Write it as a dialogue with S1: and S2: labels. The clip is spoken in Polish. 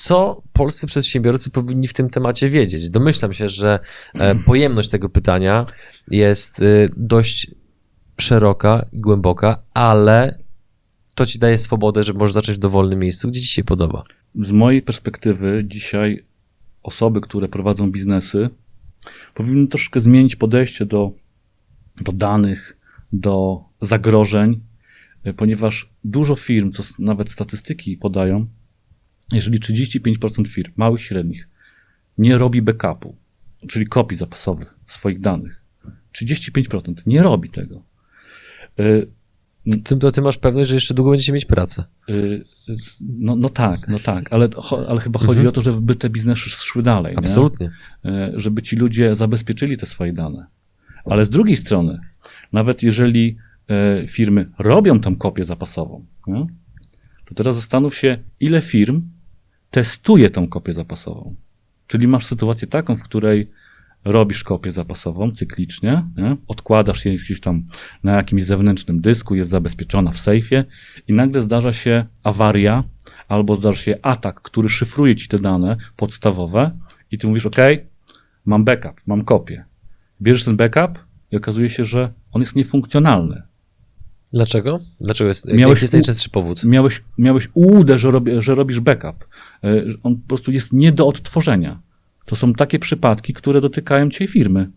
S1: co polscy przedsiębiorcy powinni w tym temacie wiedzieć? Domyślam się, że e, pojemność tego pytania jest y, dość szeroka i głęboka, ale to ci daje swobodę, że możesz zacząć w dowolnym miejscu, gdzie ci się podoba.
S2: Z mojej perspektywy dzisiaj osoby, które prowadzą biznesy, powinny troszkę zmienić podejście do, do danych, do zagrożeń, y, ponieważ dużo firm, co nawet statystyki podają, jeżeli 35% firm, małych, średnich, nie robi backupu, czyli kopii zapasowych swoich danych, 35% nie robi tego. Y,
S1: Ty, to ty masz pewność, że jeszcze długo będziecie mieć pracę.
S2: Y, No, no tak, no tak, ale, ale chyba chodzi
S1: Mhm.
S2: o to, żeby te biznesy szły dalej.
S1: Absolutnie.
S2: Nie? Y, Żeby ci ludzie zabezpieczyli te swoje dane. Ale z drugiej strony, nawet jeżeli firmy robią tam kopię zapasową, nie? to teraz zastanów się, ile firm testuje tą kopię zapasową. Czyli masz sytuację taką, w której robisz kopię zapasową cyklicznie, nie? odkładasz je gdzieś tam na jakimś zewnętrznym dysku, jest zabezpieczona w sejfie i nagle zdarza się awaria albo zdarza się atak, który szyfruje ci te dane podstawowe i ty mówisz, OK, mam backup, mam kopię. Bierzesz ten backup i okazuje się, że on jest niefunkcjonalny.
S1: Dlaczego? Dlaczego jest,
S2: Miałeś
S1: jest najczęstszy powód?
S2: Miałeś, miałeś ułudę, że, że robisz backup. Y, On po prostu jest nie do odtworzenia. To są takie przypadki, które dotykają cię firmy.